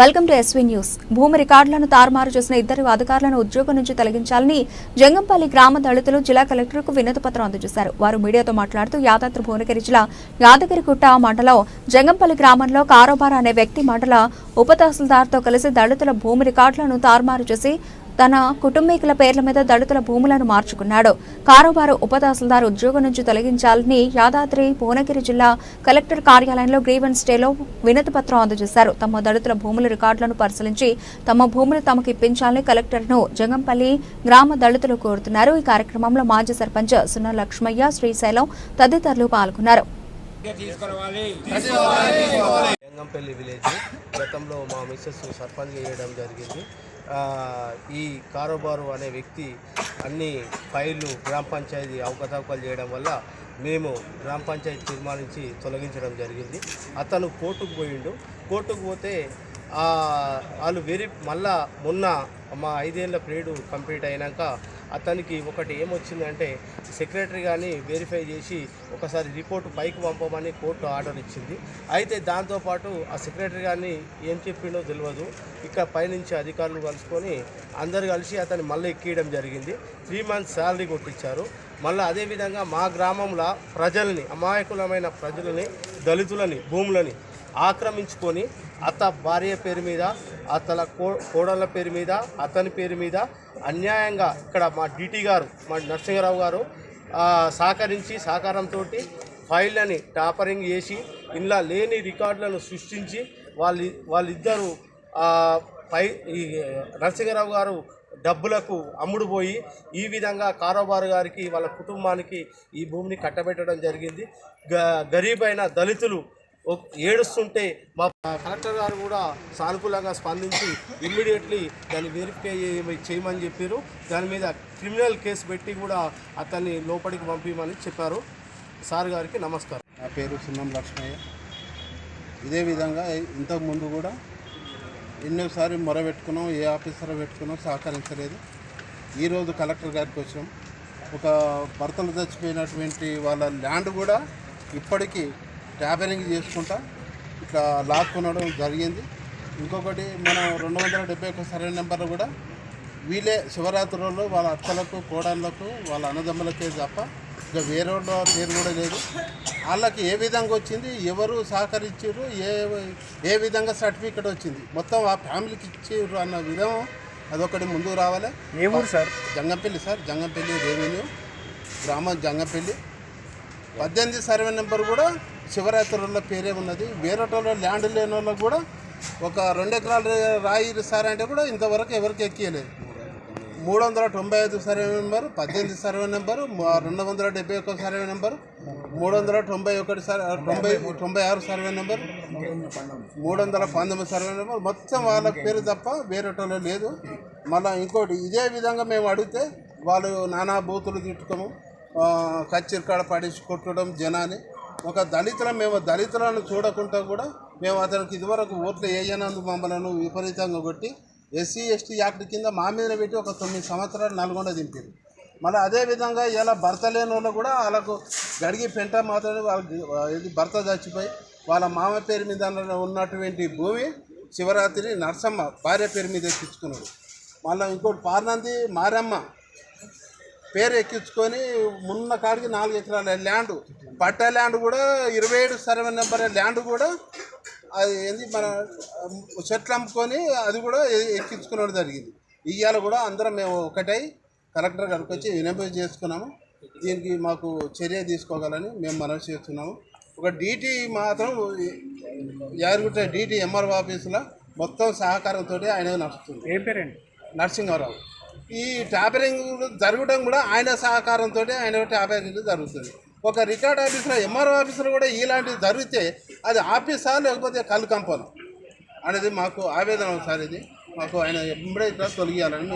Welcome to SV news. భూమి రికార్డులను తారుమారు చేసిన ఇద్దరు అధికారులను ఉద్యోగం నుంచి తొలగించాలని జంగంపల్లి గ్రామ దళితులు జిల్లా కలెక్టర్కు వినతి పత్రం అందజేశారు. వారు మీడియాతో మాట్లాడుతూ యాదాద్రి భువనగిరి జిల్లా యాదగిరిగుట్ట మండలం జంగంపల్లి గ్రామంలో కారోబార్ అనే వ్యక్తి మండల ఉప తహసీల్దార్తో కలిసి దళితుల భూమి రికార్డులను తారుమారు చేసి తన కుటుంబీకుల పేర్ల మీద దళితుల భూములను మార్చుకున్నాడు. కారోబారు ఉప తహసీల్దార్ ఉద్యోగం నుంచి తొలగించాలని యాదాద్రి భువనగిరి జిల్లా కలెక్టర్ కార్యాలయంలో గ్రీవెన్స్ డేలో వినతి పత్రం అందజేశారు. తమ దళితుల భూముల రికార్డులను పరిశీలించి తమ భూములు తమకు ఇప్పించాలని కలెక్టర్ను జంగంపల్లి గ్రామ దళితులు కోరుతున్నారు. ఈ కార్యక్రమంలో మాజీ సర్పంచ్ సున్న లక్ష్మయ్య శ్రీశైలం తదితరులు పాల్గొన్నారు. గతంలో సర్పంచ్ చేయడం జరిగింది. ఈ కారోబారు అనే వ్యక్తి అన్ని ఫైళ్ళు గ్రామ పంచాయతీ అవకతవకలు చేయడం వల్ల మేము గ్రామ పంచాయతీ తీర్మానించి తొలగించడం జరిగింది. అతను కోర్టుకు పోయిండు. కోర్టుకు పోతే వాళ్ళు వెరి మళ్ళా మొన్న మా ఐదేళ్ళ పీరియడ్ కంప్లీట్ అయినాక అతనికి ఒకటి ఏమొచ్చిందంటే సెక్రటరీ కానీ వెరిఫై చేసి ఒకసారి రిపోర్ట్ పైకి పంపమని కోర్టు ఆర్డర్ ఇచ్చింది. అయితే దాంతోపాటు ఆ సెక్రటరీ కానీ ఏం చెప్పిండో తెలియదు ఇక పైనుంచి అధికారులు కలుసుకొని అందరు కలిసి అతన్ని మళ్ళీ ఎక్కియడం జరిగింది. త్రీ మంత్స్ శాలరీ కొట్టించారు. మళ్ళీ అదేవిధంగా మా గ్రామంలో ప్రజల్ని అమాయకులమైన ప్రజలని దళితులని భూములని ఆక్రమించుకొని అత్త భార్య పేరు మీద అతల కో కోడళ్ళ పేరు మీద అతని పేరు మీద అన్యాయంగా ఇక్కడ మా డీటీ గారు మా నరసింహరావు గారు సహకరించి సహకారంతో ఫైళ్ళని టాపరింగ్ చేసి ఇలా లేని రికార్డులను సృష్టించి వాళ్ళు వాళ్ళిద్దరూ పై ఈ నరసింహరావు గారు డబ్బులకు అమ్ముడుపోయి ఈ విధంగా కారోబారు గారికి వాళ్ళ కుటుంబానికి ఈ భూమిని కట్టబెట్టడం జరిగింది. గ గరీబైన దళితులు ఏడుస్తుంటే మా కలెక్టర్ గారు కూడా సానుకూలంగా స్పందించి ఇమ్మీడియట్లీ దాన్ని వెరిఫై చేయమని చెప్పారు. దాని మీద క్రిమినల్ కేసు పెట్టి కూడా అతన్ని లోపలికి పంపించమని చెప్పారు. సార్ గారికి నమస్కారం. నా పేరు సున్నం లక్ష్మయ్య. ఇదే విధంగా ఇంతకుముందు కూడా ఎన్నోసారి మొరబెట్టుకున్నాం ఏ ఆఫీసర్ పెట్టుకున్నాం సహకరించలేదు. ఈరోజు కలెక్టర్ గారికి వచ్చాం. ఒక భర్తలు చచ్చిపోయినటువంటి వాళ్ళ ల్యాండ్ కూడా ఇప్పటికీ ట్యాబరింగ్ చేసుకుంటా ఇట్లా లాక్కునడం జరిగింది. ఇంకొకటి మనం రెండు వందల డెబ్బై ఒక సర్వే నెంబర్లు కూడా వీళ్ళే శివరాత్రి రోజు వాళ్ళ అత్తలకు కోడళ్ళకు వాళ్ళ అన్నదమ్ములకే తప్ప ఇక వేరే వాళ్ళ పేరు కూడా లేదు. వాళ్ళకి ఏ విధంగా వచ్చింది ఎవరు సహకరించారు ఏ ఏ విధంగా సర్టిఫికెట్ వచ్చింది మొత్తం ఆ ఫ్యామిలీకి ఇచ్చారు అన్న విధం అదొకటి ముందుకు రావాలి. ఏ ఊరు sir? Jangampalli sir Jangampalli revenue గ్రామం జంగంపల్లి. పద్దెనిమిది సర్వే నెంబర్ కూడా శివరాత్రుల పేరే ఉన్నది. వేరే ల్యాండ్ లేని వాళ్ళకు కూడా ఒక రెండు ఎకరాలు రాయి సార్ అంటే కూడా ఇంతవరకు ఎవరికి ఎక్కియలేదు. మూడు వందల తొంభై ఐదు సర్వే నెంబరు పద్దెనిమిది సర్వే నెంబరు రెండు వందల డెబ్బై ఒక సర్వే నెంబరు మూడు వందల తొంభై ఒకటి సర్ తొంభై తొంభై ఆరు సర్వే నెంబర్ మూడు వందల పంతొమ్మిది సర్వే నెంబర్. మొత్తం వాళ్ళ పేరు తప్ప వేరేటోళ్ళు లేదు. మళ్ళీ ఇంకోటి ఇదే విధంగా మేము అడిగితే వాళ్ళు నానా బూతులు తిట్టుకోము కచ్చిరికాడ కచ్చిరి కాడ పడేసి కొట్టడం జనాన్ని. ఒక దళితులం మేము దళితులను చూడకుండా కూడా మేము అతనికి ఇదివరకు ఓట్లు వేయనందు మమ్మలను విపరీతంగా కొట్టి ఎస్సీ ఎస్టీ యాక్ట్ కింద మా మీద పెట్టి ఒక తొమ్మిది సంవత్సరాలు నల్గొండ దింపారు. మళ్ళీ అదేవిధంగా ఇలా భర్త లేని వాళ్ళు కూడా వాళ్ళకు గడిగి పెంట మాత్రమే వాళ్ళకి ఇది భర్త చచ్చిపోయి వాళ్ళ మామ పేరు మీద ఉన్నటువంటి భూమి శివరాత్రి నరసమ్మ భార్య పేరు మీద ఎక్కించుకున్నాడు మళ్ళీ ఇంకోటి పార్నంది మారమ్మ పేరు ఎక్కించుకొని మున్న కాడికి నాలుగు ఎకరాల ల్యాండ్ పట్ట ల్యాండ్ కూడా ఇరవై ఏడు సర్వే నెంబర్ ల్యాండ్ కూడా అది ఏంది మన చెట్లు అమ్ముకొని అది కూడా ఎ- ఎక్కించుకునడం జరిగింది. ఇవాళ కూడా అందరం మేము ఒకటై కలెక్టర్ గారికి వచ్చి వినపి చేసుకున్నాము. దీనికి మాకు చర్య తీసుకోగలని మేము మనవి చేస్తున్నాము. ఒక డీటీ మాత్రం యాదగిరి డీటీ ఎంఆర్ఓ ఆఫీసులో మొత్తం సహకారంతో ఆయన నడుస్తుంది. ఏ పేరండి? నరసింహారావు. ఈ ట్యాపరింగ్ జరగడం కూడా ఆయన సహకారంతో ఆయన ట్యాపరింగ్ జరుగుతుంది. ఒక రికార్డ్ ఆఫీసులో ఎంఆర్ఓ ఆఫీసర్ కూడా ఇలాంటివి జరిగితే అది ఆఫీసా లేకపోతే కళ్ళు కంపను? అనేది మాకు ఆవేదన సార్ ఇది. మాకు ఆయన ఎప్పుడైతే తొలగియాలని